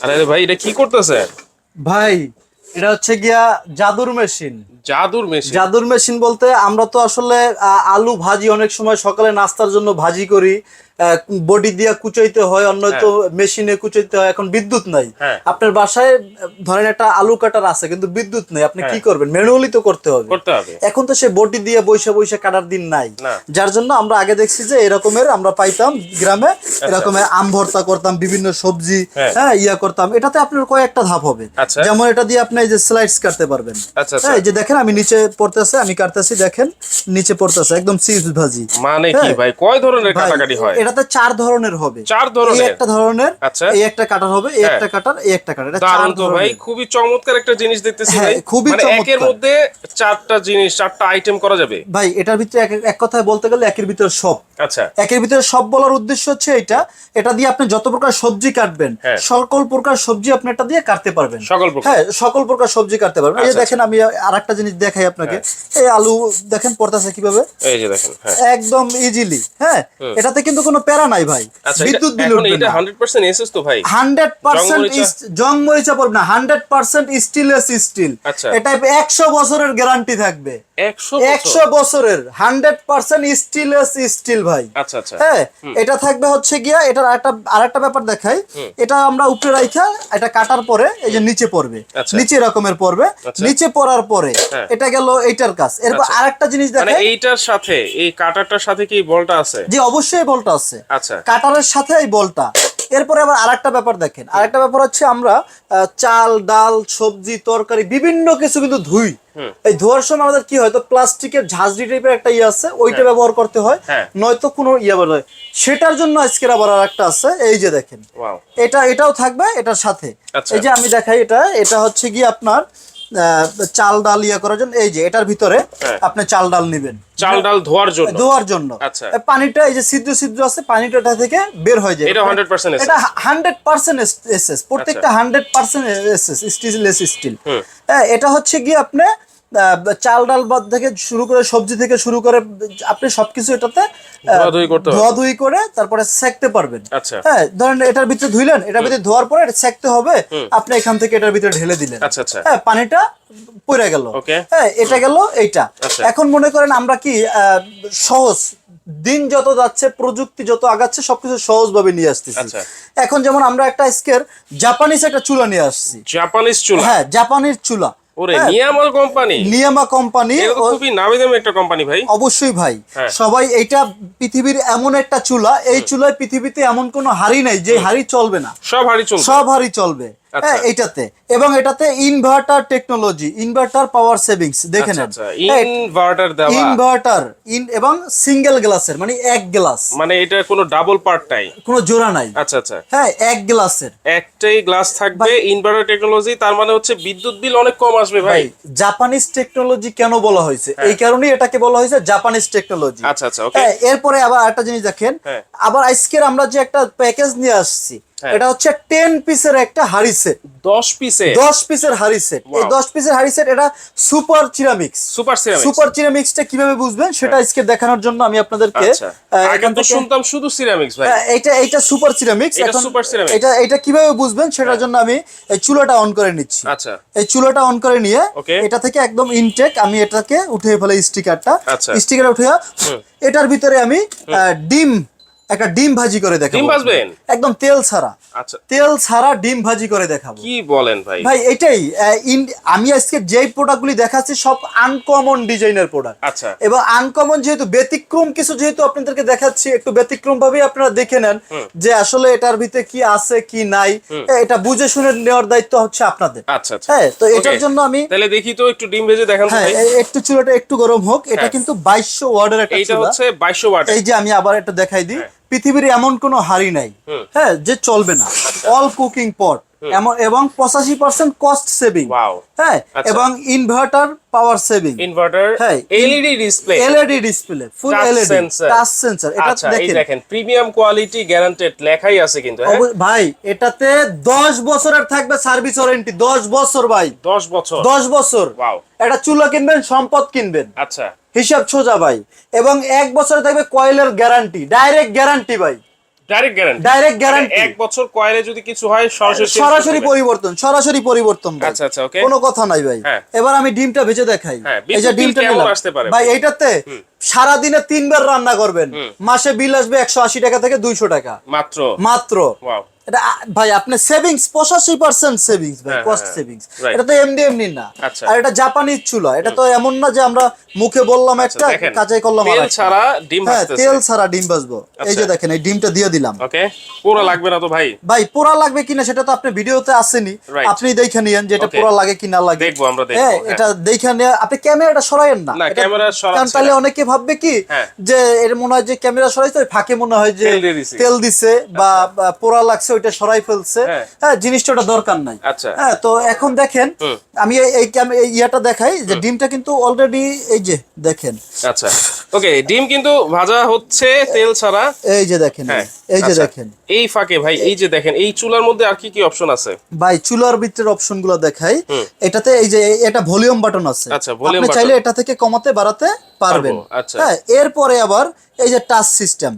আরে ভাই এটা কি করতেছে? ভাই এটা হচ্ছে গিয়া জাদুর মেশিন। জাদুর মেশিন? জাদুর মেশিন বলতে আমরা তো আসলে আলু ভাজি অনেক সময় সকালে নাস্তার জন্য ভাজি করি। বডি দিয়া কুচাইতে হয় অন্য তো মেশিনে কুচাইতে হয় এখন বিদ্যুৎ নাই। হ্যাঁ। আপনার বাসায় ধরেন একটা আলু কাটার আছে কিন্তু বিদ্যুৎ নেই আপনি কি করবেন? ম্যানুয়ালি তো করতে হবে। এখন তো সে বডি দিয়ে বৈশা বৈশা কাটার দিন নাই। যার জন্য আমরা আগে দেখছি যে এরকমের আমরা পাইতাম গ্রামে এরকমের আম ভর্তা করতাম বিভিন্ন সবজি হ্যাঁ। হ্যাঁ ইয়া করতাম। এটাতে আপনার কয়েকটা ধাপ হবে। আচ্ছা। যেমন এটা দিয়ে আপনি যে স্লাইডস কাটতে পারবেন। আচ্ছা, আচ্ছা। হ্যাঁ, এই যে দেখেন আমি নিচে পড়তেছে আমি কাটতেছি দেখেন নিচে পড়তেছে একদম চিপস ভাজি। মানে কি হ্যাঁ। ভাই? কয় ধরনের কাটাকাটি হয়? এটাতে চার ধরনের হবে। চার ধরনের? একটা ধরনের আচ্ছা। এই একটা কাটার হবে এই হ্যাঁ। একটা কাটার এই একটা কাটার। এটা চার তো ভাই খুবই চমৎকার একটা জিনিস দেখতেছি হ্যাঁ, ভাই। খুবই মানে একের মধ্যে চারটা জিনিস চারটা আইটেম করা যাবে। ভাই এটার ভিতরে এক- কথায় বলতে গেলে একের ভিতরে সব। আচ্ছা। একের ভিতরে সব বলার উদ্দেশ্য হচ্ছে এটা। এটা দিয়ে আপনি যত প্রকার সবজি কাটবেন হ্যাঁ। সকল প্রকার সবজি আপনি এটা দিয়ে কাটতে পারবেন। সকল প্রকার। হ্যাঁ সকল প্রকার সবজি কাটতে পারবেন। এই যে আচ্ছা, দেখেন আমি আরেকটা জিনিস দেখাই আপনাকে। এই আলু দেখেন পড়তেছে কীভাবে? এই যে দেখেন হ্যাঁ। একদম ইজিলি হ্যাঁ। এটাতে কিন্তু কোনো প্যারা নাই ভাই। আচ্ছা বিদ্যুৎ বিল উঠবে না। এসএস তো ভাই? জং মরিচা পড়বে না স্টিল আচ্ছা। এটা একশো বছরের গ্যারান্টি থাকবে। একশো একশো বছরের স্টিল ভাই। আচ্ছা আচ্ছা। হ্যাঁ এটা থাকবে হচ্ছে গিয়া এটার আরেকটা আরেকটা ব্যাপার দেখাই। এটা আমরা উপরে রাখা এটা কাটার পরে এই যে নিচে পড়বে। নিচে রকমের পড়বে। নিচে পড়ার পরে হ্যাঁ। এটা গেল এইটার কাজ। এরপর। আরেকটা জিনিস মানে দেখাই। এইটার সাথে এই কাটারটার সাথে কি বলটা আছে? যে অবশ্যই বলটা আছে। আচ্ছা। কাটারের সাথে এই বলটা। এরপরে আবার আরেকটা ব্যাপার দেখেন। আরেকটা ব্যাপার হচ্ছে আমরা চাল ডাল সবজি তরকারি বিভিন্ন কিছু কিন্তু ধুই। এই ধোয়ার সময় আমাদের কি হয় তো প্লাস্টিকের ঝাঁঝরি টাইপের একটা ইয়ে আছে ওইটা ব্যবহার করতে হয়। হ্যাঁ। নয়তো কোনো ইয়ে বলে সেটার জন্য আজকের আবার আর একটা আছে এই যে দেখেন। এটা এটাও থাকবে এটার সাথে। আচ্ছা। এই যে আমি দেখাই এটা এটা হচ্ছে কি আপনার চাল ডাল ইয়ে করার জন্য এই যে এটার ভিতরে হ্যাঁ। আপনি চাল ডাল নিবেন। চাল ডাল ধোয়ার জন্য? ধোয়ার জন্য। আচ্ছা। পানিটা এই যে সিদ্ধ সিদ্ধ আছে পানিটা এটা থেকে বের হয়ে যায়। এটা 100% এটা হান্ড্রেড পার্সেন্ট এসএস প্রত্যেকটা hundred percent SS stainless steel হ্যাঁ এটা হচ্ছে গিয়ে আপনি চাল ডাল বাদ থেকে শুরু করে সবজি থেকে শুরু করে আপনি সবকিছু এটাতে ধোয়া। ধোয়াধুয়ি করে তারপরে সেকতে পারবেন। আচ্ছা। হ্যাঁ ধরেন এটার ভিতরে ধুইলেন এটার ভিতরে ধোয়ার পরে এটা সেকতে হবে আপনি এখান থেকে এটার ভিতরে ঢেলে দিলেন। আচ্ছা, আচ্ছা। হ্যাঁ পানিটা পড়ে গেল। হ্যাঁ এটা গেল এইটা। এখন মনে করেন আমরা কি আহ, সহজ দিন যত যাচ্ছে প্রযুক্তি যত আগাচ্ছে সবকিছু সহজ ভাবে নিয়ে আসতেছি। এখন যেমন আমরা একটা আজকের জাপানিজ একটা চুলা নিয়ে আসছি। জাপানিজ চুলা। হ্যাঁ জাপানির চুলা। ওরে হ্যাঁ, কোম্পানি। নিয়ামা কোম্পানি খুবই নামি দামি একটা কোম্পানি ভাই। অবশ্যই ভাই। হ্যাঁ। সবাই এটা পৃথিবীর এমন একটা চুলা এই চুলায় পৃথিবীতে এমন কোনো হাড়ি নাই যে হাড়ি চলবে না। সব হাড়ি চলছে সব হাড়ি চলবে। হ্যাঁ এইটাতে। এবং এটাতে inverter technology inverter power savings দেখে আচ্ছা নেন। আচ্ছা। হ্যাঁ, ইনভার্টার দেওয়া। ইনভার্টার ইন এবং সিঙ্গেল গ্লাসের মানে এক গ্লাস মানে এটা কোনো ডাবল পার্ট নাই? কোনো জোড়া নাই। আচ্ছা আচ্ছা। হ্যাঁ এক গ্লাসের একটাই গ্লাস থাকবে ইনভার্টার টেকনোলজি তার মানে হচ্ছে বিদ্যুৎ বিল অনেক কম আসবে ভাই। জাপানিজ টেকনোলজি কেন বলা হয়েছে? এই কারণেই এটাকে বলা হয়েছে জাপানিজ টেকনোলজি আচ্ছা আচ্ছা ওকে হ্যাঁ এরপরে আবার একটা জিনিস দেখেন। হ্যাঁ। আবার আজকের আমরা যে একটা প্যাকেজ নিয়ে আসছি হ্যাঁ। এটা হচ্ছে টেন পিসের একটা হাড়ি সেট দশ পিসে দশ পিসের হাড়ি সেট এই দশ পিসের হাড়ি সেট এটা super ceramics super ceramics super সিরামিক্সটা কীভাবে বুঝবেন সেটা আজকে দেখানোর জন্য আমি আপনাদেরকে আচ্ছা। এখান তো থেকে শুনতাম শুধু সিরামিক্স ভাই। হ্যাঁ, এইটা এইটা সুপার সিরামিক্স এটা এখন super এটা এটা কীভাবে বুঝবেন সেটার জন্য আমি এই চুলাটা অন করে নিচ্ছি। আচ্ছা। এই চুলাটা অন করে নিয়ে এটা থেকে একদম ইনটেক আমি এটাকে উঠিয়ে ফেলে স্টিকারটা। আচ্ছা। স্টিকার উঠে এটার ভিতরে আমি ডিম একটা ডিম ভাজি করে দেখাবো ডিম ভাজবেন? একদম তেল ছাড়া। আচ্ছা। তেল ছাড়া ডিম ভাজি করে দেখাবো। কি বলেন ভাই? ভাই এটাই আমি আজকে যেই প্রোডাক্টগুলি দেখাচ্ছি সব আনকমন ডিজাইনের প্রোডাক্ট আচ্ছা। এবং আনকমন যেহেতু ব্যতিক্রম কিছু যেহেতু আপনাদেরকে দেখাচ্ছি একটু ব্যতিক্রম ভাবে আপনারা দেখে নেন যে আসলে এটার ভিতরে কি আছে কি নাই। এটা বুঝে শুনে নেওয়ার দায়িত্ব হচ্ছে আপনাদের। আচ্ছা আচ্ছা। হ্যাঁ তো এটার জন্য আমি তাহলে দেখি তো একটু ডিম ভেজে দেখান হ্যাঁ ভাই। একটু চুলাটা একটু গরম হোক। এটা হ্যাঁ। কিন্তু বাইশশো ওয়ার্ডের একটা চুলা। হচ্ছে বাইশশো ওয়াট এই যে আমি আবার এটা দেখাই দিই। পৃথিবীর এমন কোনো হাড়ি নাই। হ্যাঁ যে চলবে না। অল কুকিং পট এবং পঁচাশি পার্সেন্ট কস্ট সেভিং হ্যাঁ আচ্ছা। এবং ইনভার্টার পাওয়ার সেভিং ইনভার্টার হ্যাঁ, LED display LED display full LED touch sensor এটা আচ্ছা দেখেন। দেখেন প্রিমিয়াম কোয়ালিটি গ্যারান্টেড লেখাই আছে কিন্তু হ্যাঁ? ভাই এটাতে 10 বছরের থাকবে সার্ভিস ওয়ারেন্টি 10 বছর ভাই। 10 বছর। 10 বছর. এটা চুলা কিনবেন সম্পদ কিনবেন। আচ্ছা। হিসাব সোজা ভাই। এবং এক বছরে থাকবে কয়েলের গ্যারান্টি ডাইরেক্ট গ্যারান্টি ভাই। ডাইরেক্ট গ্যারান্টি ডাইরেক্ট গ্যারান্টি এক বছর কয়েলে যদি কিছু হয় সরাসরি সরাসরি পরিবর্তন সরাসরি পরিবর্তন আচ্ছা, আচ্ছা. কোনো কথা নাই ভাই। হ্যাঁ। এবার আমি ডিমটা ভেজে দেখাই। হ্যাঁ, এই যে ডিমটা নিলাম। ভাই এইটাতে সারাদিনে তিনবার রান্না করবেন। মাসে বিল আসবে একশো আশি টাকা থেকে দুইশো টাকা। মাত্র? মাত্র। ওয়াও এটা ভাই আপনি সেভিংস পঁচাশি পার্সেন্ট সেভিংস ভাই হ্যাঁ, কস্ট হ্যাঁ, সেভিংস এটা তো এমনি এমনি না। আচ্ছা। আর এটা জাপানিজ চুলা। এটা তো এমন না যে আমরা মুখে বললাম একটা আচ্ছা, করলাম তেল ছাড়া ডিম হ্যাঁ তেল ছাড়া ডিম ভাজবো। এই যে আচ্ছা। দেখেন এই ডিমটা দিয়ে দিলাম। ওকে পুরো লাগবে না তো ভাই? ভাই পোড়া লাগবে কিনা সেটা তো আপনি ভিডিওতে আসেনি। আপনি দেখে নিয়েন যে এটা পোড়া লাগে কি না লাগে। দেখব আমরা দেখব, হ্যাঁ, হ্যাঁ। এটা দেখে নিয়ে আপনি ক্যামেরাটা সরাইয়েন না। না, ক্যামেরা তাহলে অনেকে ভাববে কি হ্যাঁ। যে এর মনে হয় যে ক্যামেরা সরাইছে ফাঁকে মনে হয় যে তেল দিছে। বা বা পোড়া লাগছে ওইটা সরাই ফেলছে। হ্যাঁ। হ্যাঁ জিনিসটা ওটা দরকার নাই। আচ্ছা। হ্যাঁ তো এখন দেখেন আমি এই- ইয়াটা দেখাই যে ডিমটা কিন্তু অলরেডি এই যে দেখেন। আচ্ছা। ওকে ডিম কিন্তু ভাজা হচ্ছে তেল ছাড়া। এই যে দেখেন হ্যাঁ এই যে আচ্ছা। দেখেন। এই ফাঁকে ভাই এই যে দেখেন এই চুলার মধ্যে আর কি কি অপশন আছে? ভাই চুলার ভিতরের অপশনগুলো দেখাই এটাতে এই যে এটা ভলিউম বাটন আছে। আচ্ছা, আপনি চাইলে এটা থেকে কমাতে বাড়াতে পারবেন। আচ্ছা। হ্যাঁ এরপরে আবার এই যে টাচ সিস্টেম।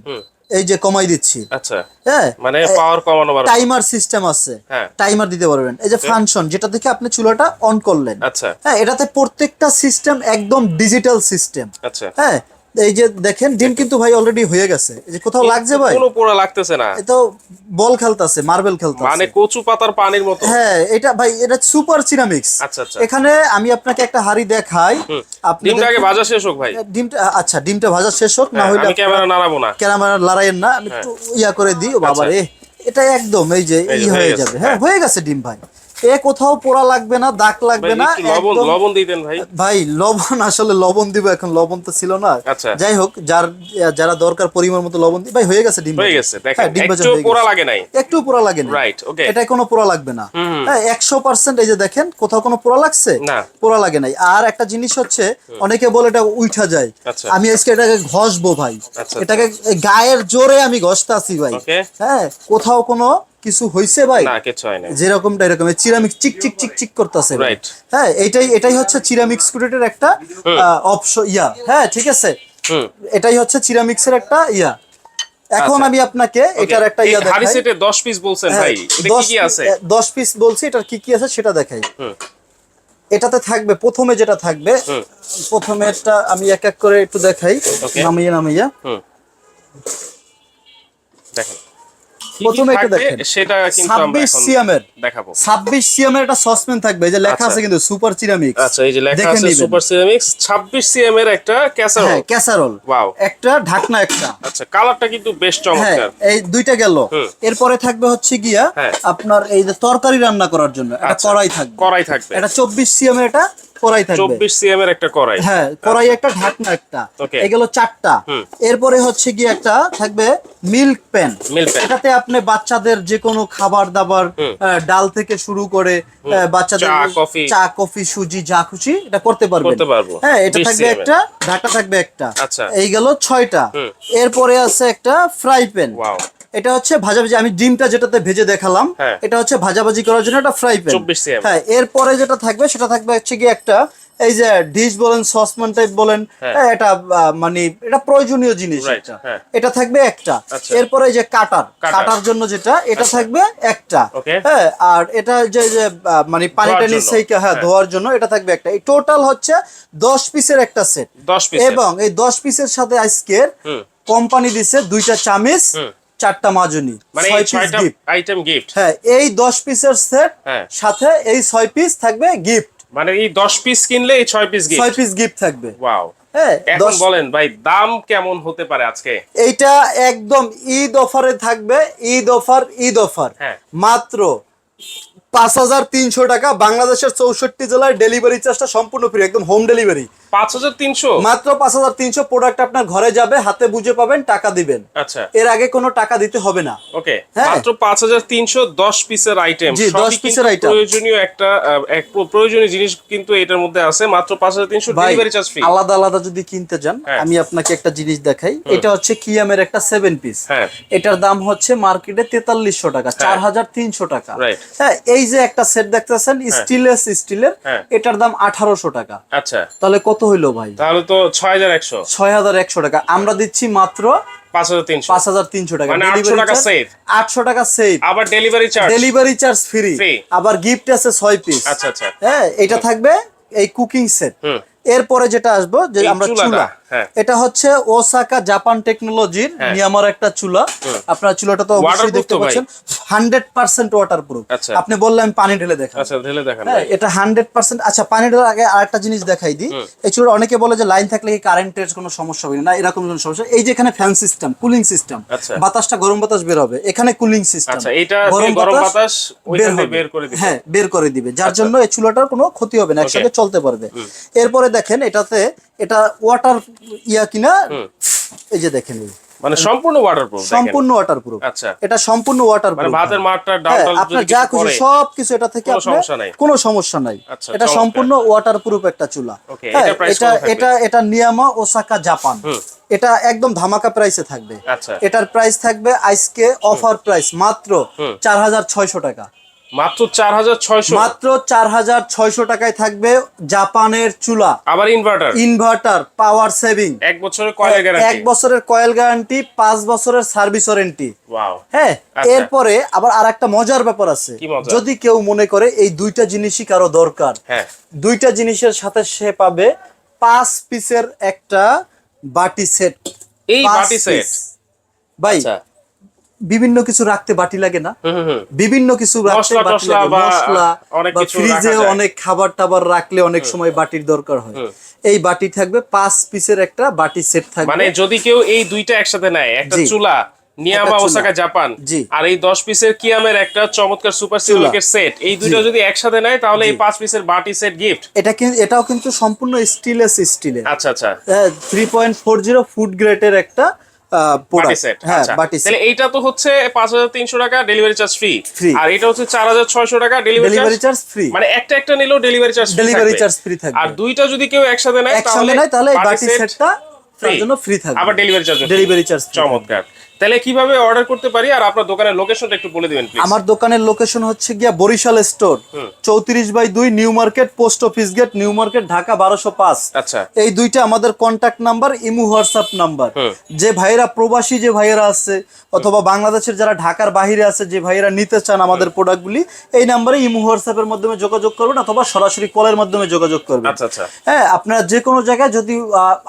এই যে কমাই দিচ্ছি। আচ্ছা। হ্যাঁ? মানে পাওয়ার কমানো টাইমার সিস্টেম আছে। হ্যাঁ। টাইমার দিতে পারবেন। এই যে ফাংশন যেটা থেকে আপনি চুলাটা অন করলেন। আচ্ছা। হ্যাঁ এটাতে প্রত্যেকটা সিস্টেম একদম ডিজিটাল সিস্টেম আচ্ছা। হ্যাঁ? এই যে দেখেন ডিম কিন্তু ভাই অলরেডি হয়ে গেছে। এই যে কোথাও লাগছে ভাই? কোনো পোড়া লাগতেছে না। এ তো বল খেলতেছে মার্বেল খেলতেছে। মানে কচু পাতার পানির মতো। হ্যাঁ এটা ভাই এটা সুপার সিরামিক্স আচ্ছা আচ্ছা। এখানে আমি আপনাকে একটা হাড়ি দেখাই। আপনি ডিমটা আগে ভাজা শেষ হোক ভাই। ডিমটা আচ্ছা ডিমটা ভাজা শেষ হোক না হ্যাঁ, হইলে আমি ক্যামেরা নাড়াবো না। ক্যামেরা লড়াইয়ের না আমি একটু ইয়া করে দিই। ও বাবা রে এটা একদম এই যে ই হয়ে হয়ে যাবে। হ্যাঁ হ্যাঁ। হয়ে গেছে ডিম ভাই। এ কোথাও পোড়া লাগবে না দাগ লাগবে না লবণ লবণ দিতেন ভাই। ভাই লবণ আসলে লবণ দিব এখন লবণ তো ছিল না। আচ্ছা। যাই হোক যার যারা দরকার পরিমাণ মতো লবণ ভাই হয়ে গেছে ডিম হয়ে গেছে দেখেন হ্যাঁ, একটু পোড়া লাগে নাই। একটু পোড়া লাগে না রাইট ওকে এটা কোনো পোড়া লাগবে না। হ্যাঁ একশো পার্সেন্ট এই যে দেখেন কোথাও কোনো পোড়া লাগছে? না। পোড়া লাগে নাই। আর একটা জিনিস হচ্ছে অনেকে বলে এটা উঠা যায়। আচ্ছা। আমি আজকে এটাকে ঘষবো ভাই। আচ্ছা। এটাকে গায়ের জোরে আমি ঘষতে আসি ভাই হ্যাঁ কোথাও কোনো কিছু হইছে ভাই? না কিছু হয় না যেরকমটা এরকম চিরামিক চিক চিক চিক চিক করতেছে Right. হ্যাঁ এটাই এটাই হচ্ছে চিরামিক স্কুটের একটা অপশন ইয়া। হ্যাঁ ঠিক আছে। হুম। এটাই হচ্ছে চিরামিক্সের একটা ইয়া। এখন আচ্ছা। আমি আপনাকে এটার একটা ইয়া দেখাই। সেটে 10 পিস বলছেন হ্যাঁ, ভাই এটা কি দশ কি পিস- আছে? এ, দশ পিস বলছি এটার কি কি আছে সেটা দেখাই। হুম। এটাতে থাকবে প্রথমে যেটা থাকবে। প্রথমে একটা আমি এক এক করে একটু দেখাই. নামিয়ে নামিয়ে। হুম। দেখেন। প্রথমে দেখেন। সেটা কিন্তু আমরা দেখাবো। একটা সসপেন থাকবে এই যে লেখা আচ্ছা। আছে কিন্তু সুপার সিরামিক্স। আচ্ছা এই যে লেখা আছে সুপার সিরামিক্স 26 সিএম এর একটা ক্যাসারোল। হ্যাঁ ক্যাসারোল। ওয়াও। একটা ঢাকনা একটা। আচ্ছা কালারটা কিন্তু বেশ হ্যাঁ চমৎকার এই দুইটা গেল। এরপরে থাকবে হচ্ছে গিয়া হ্যাঁ। আপনার এই যে তরকারি রান্না করার জন্য একটা আচ্ছা, কড়াই থাকবে। কড়াই থাকবে। এটা চব্বিশ সিএম এর একটা কড়াই থাকবে। 24 সিএম এর একটা কড়াই। হ্যাঁ কড়াই একটা ঢাকনা একটা। এগুলো চারটা। এরপরে হচ্ছে গিয়ে একটা থাকবে মিল্ক প্যান এটাতে আপনি বাচ্চাদের যে কোনো খাবার দাবার ডাল থেকে শুরু করে বাচ্চাদের চা, কফি। সুজি যা খুশি এটা করতে পারবেন। পারব। হ্যাঁ এটা থাকবে একটা ঢাকা থাকবে একটা। আচ্ছা। এই গেল ছয়টা। এরপরে আছে একটা ফ্রাই প্যান এটা হচ্ছে ভাজাভাজি আমি ডিমটা যেটাতে ভেজে দেখালাম হ্যাঁ। এটা হচ্ছে ভাজাভাজি করার জন্য একটা ফ্রাই প্যান হ্যাঁ এরপরে যেটা থাকবে সেটা থাকবে হচ্ছে কি একটা এই যে ডিশ বলেন সসপ্যান টাইপ বলেন হ্যাঁ। হ্যাঁ, এটা মানে এটা প্রয়োজনীয় জিনিস এটা। থাকবে একটা আচ্ছা। এরপরে এই যে কাটার কাটার। জন্য যেটা এটা থাকবে একটা হ্যাঁ আর এটা যে মানে পানি টানি জন্য। হ্যাঁ। ধোয়ার জন্য এটা থাকবে একটা এই টোটাল হচ্ছে দশ পিসের একটা সেট 10 পিস এবং এই দশ পিসের সাথে আজকের কোম্পানি দিছে দুইটা চামিচ। চারটা মাজুনি মানে ছয়টা আইটেম গিফট হ্যাঁ এই দশ পিসের সেট। সাথে এই ছয় পিস থাকবে গিফট মানে এই 10 পিস কিনলে এই 6 পিস ছয় গিফট পিস গিফট থাকবে। ওয়াও হ্যাঁ এখন বলেন ভাই দাম কেমন হতে পারে আজকে? এইটা একদম ঈদ অফারে থাকবে ঈদ অফার ঈদ অফার হ্যাঁ। মাত্র পাঁচ হাজার তিনশো টাকা বাংলাদেশের চৌষট্টি জেলায় ডেলিভারি চার্জটা সম্পূর্ণ ফ্রি একদম হোম ডেলিভারি 5300 মাত্র পাঁচ হাজার তিনশো প্রোডাক্ট আপনার ঘরে যাবে হাতে বুঝে পাবেন টাকা দিবেন। আচ্ছা। এর আগে কোনো টাকা দিতে হবে না। ওকে। হ্যাঁ। মাত্র 5300 10 পিসের আইটেম জি, 10 পিসের item। প্রয়োজনীয় একটা প্রয়োজনীয় জিনিস কিন্তু এটার মধ্যে আছে। মাত্র 5300 ভাই ডেলিভারি চার্জ ফ্রি আলাদা আলাদা যদি কিনতে যান হ্যাঁ। আমি আপনাকে একটা জিনিস দেখাই। এটা হচ্ছে কিয়ামের একটা সেভেন পিস হ্যাঁ। এটার দাম হচ্ছে মার্কেটে তেতাল্লিশশো টাকা চার হাজার তিনশো টাকা। হ্যাঁ এই যে একটা সেট দেখতেছেন স্টিলেস স্টিলের। এটার দাম আঠারোশো টাকা। আচ্ছা। তাহলে কত হইল ভাই? তাহলে তো ছয় হাজার একশো। ছয় হাজার একশো টাকা। আমরা দিচ্ছি মাত্র পাঁচ হাজার তিনশো। পাঁচ হাজার তিনশো টাকা। মানে 800 টাকা save। আটশো টাকা সেভ আবার delivery charge delivery charge free আবার গিফট আছে ছয় পিস আচ্ছা আচ্ছা। হ্যাঁ এটা থাকবে এই কুকিং সেট এরপরে যেটা আসব যে আমরা চুলা। এটা হচ্ছে ওসাকা জাপান টেকনোলজির হ্যাঁ। নিয়ামার একটা চুলা। আপনার চুলাটা তো অবশ্যই দেখতে পাচ্ছেন। হান্ড্রেড পার্সেন্ট ওয়াটার প্রুফ আচ্ছা। আপনি বললেন পানি ঢেলে দেখা আচ্ছা ঢেলে দেখান হ্যাঁ এটা হান্ড্রেড পার্সেন্ট আচ্ছা পানি ঢালার আগে আরেকটা জিনিস দেখাই দিই। এই চুলা অনেকে বলে যে লাইন থাকলে কি কারেন্টের কোনো সমস্যা হবে না? এরকম কোনো সমস্যা। এই যে এখানে ফ্যান সিস্টেম কুলিং সিস্টেম আচ্ছা। বাতাসটা গরম বাতাস বের হবে। এখানে কুলিং সিস্টেম আচ্ছা, দিয়ে গরম বাতাস বের করে দিবে। হ্যাঁ বের করে দিবে। যার জন্য এই চুলাটার কোনো ক্ষতি হবে না একসাথে চলতে পারবে। এরপরে দেখেন এটাতে এটা ওয়াটার ইয়া কিনা এই যে দেখেন মানে সম্পূর্ণ ওয়াটারপ্রুফ সম্পূর্ণ আচ্ছা। এটা সম্পূর্ণ ওয়াটার মানে ভাতের মাঠটা ডাল হ্যাঁ আপনার যা কিছু খুশি সব কিছু এটা থেকে কোনো আপনার সমস্যা নাই। কোনো সমস্যা নাই। আচ্ছা, এটা সম্পূর্ণ ওয়াটার প্রুফ একটা চুলা। হ্যাঁ, এটা এটা এটা নিয়ামা ওসাকা জাপান এটা একদম ধামাকা প্রাইসে থাকবে। আচ্ছা। এটার প্রাইস থাকবে আজকে অফার প্রাইস মাত্র চার হাজার ছয়শো টাকা। মাত্র চার হাজার ছয়শো। মাত্র চার হাজার ছয়শো টাকায় থাকবে জাপানের চুলা। আবার ইনভার্টার ইনভার্টার পাওয়ার সেভিং এক বছরের কয়লা এক বছরের কয়েল গ্যারান্টি পাঁচ বছরের সার্ভিস ওয়ারেন্টি হ্যাঁ আচ্ছা। এরপরে আবার আর একটা মজার ব্যাপার আছে। যদি কেউ মনে করে এই দুইটা জিনিসই কারও দরকার হ্যাঁ। দুইটা জিনিসের সাথে সে পাবে পাঁচ পিসের একটা বাটি সেট এই বাটি সেট। ভাই আচ্ছা। বিভিন্ন কিছু রাখতে বাটি লাগে না। বিভিন্ন কিছু রাখতে বাটি লাগে। মশলা বা ফ্রিজে অনেক খাবার টাবার রাখলে অনেক সময় বাটির দরকার হয়। এই বাটি থাকবে পাঁচ পিসের একটা বাটি সেট থাকবে। মানে যদি কেউ এই দুইটা একসাথে নেয় একটা চুলা নিয়ামা ওসাকা জাপান। আর এই দশ পিসের কিয়ামের একটা চমৎকার সুপার সিলিকের সেট এই যদি একসাথে নেয় তাহলে এই পাঁচ পিসের বাটি সেট গিফট এটা এটাও কিন্তু সম্পূর্ণ স্টিলেস স্টিলের। আচ্ছা আচ্ছা। Three point four zero food গ্রেডের একটা হ্যাঁ আচ্ছা। এইটা তো হচ্ছে পাঁচ হাজার তিনশো টাকা ডেলিভারি চার্জ ফ্রি। আর এটা হচ্ছে চার হাজার ছয়শো টাকা ডেলিভারি চার্জ ফ্রি মানে একটা একটা নিলেও delivery charge delivery charge free থাকবে। আর দুইটা যদি কেউ একসাথে নেয় তাহলে বাটি বাটি সেটটা তার জন্য ফ্রি থাকবে। আবার ডেলিভারি চার্জ ডেলিভারি চার্জ চমৎকার। তাহলে কীভাবে অর্ডার করতে পারি? আর আপনার দোকানের লোকেশনটা একটু বলে দিবেন প্লিজ আমার দোকানের লোকেশন হচ্ছে গিয়া বরিশাল স্টোর চৌত্রিশ বাই দুই new market post office gate new market Dhaka বারোশো পাঁচ। আচ্ছা। এই দুইটা আমাদের contact number imo WhatsApp number যে ভাইরা প্রবাসী যে ভাইয়েরা আছে অথবা বাংলাদেশের যারা ঢাকার বাইরে আছে যে ভাইয়েরা নিতে চান আমাদের প্রোডাক্টগুলি এই নাম্বারে ইমু হোয়াটসঅ্যাপের মাধ্যমে যোগাযোগ করবেন অথবা সরাসরি কলের মাধ্যমে যোগাযোগ করবেন। আচ্ছা আচ্ছা। হ্যাঁ আপনারা যে কোনো জায়গায় যদি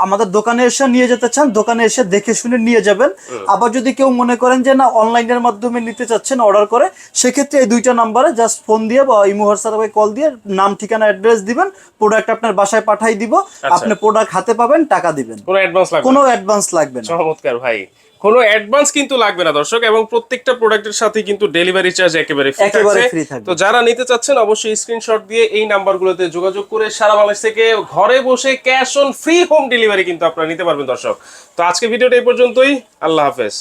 আমাদের দোকানে এসে নিয়ে যেতে চান দোকানে এসে দেখে শুনে নিয়ে যাবেন। আবার যদি কেউ মনে করেন যে না অনলাইনের মাধ্যমে নিতে চাচ্ছেন অর্ডার করে সেক্ষেত্রে এই দুইটা নাম্বারে জাস্ট ফোন দিয়ে বা ইমো হোয়াটসঅ্যাপে কল দিয়ে নাম ঠিকানা অ্যাড্রেস দিবেন প্রোডাক্ট আপনার বাসায় পাঠাই দিব আপনি প্রোডাক্ট হাতে পাবেন টাকা দিবেন। কোনো অ্যাডভান্স লাগবে কোনো অ্যাডভান্স লাগবে না। চমৎকার ভাই। কোনো অ্যাডভান্স কিন্তু লাগবে না দর্শক এবং প্রত্যেকটা প্রোডাক্টের সাথে কিন্তু ডেলিভারি চার্জ একেবারে free থাকবে। তো যারা নিতে চাচ্ছেন অবশ্যই স্ক্রিনশট দিয়ে এই নাম্বারগুলোতে যোগাযোগ করে সারা বাংলাদেশ থেকে ঘরে বসে cash on free home delivery কিন্তু আপনারা নিতে পারবেন দর্শক। তো আজকে ভিডিওটা এই পর্যন্তই। আল্লাহ হাফেজ।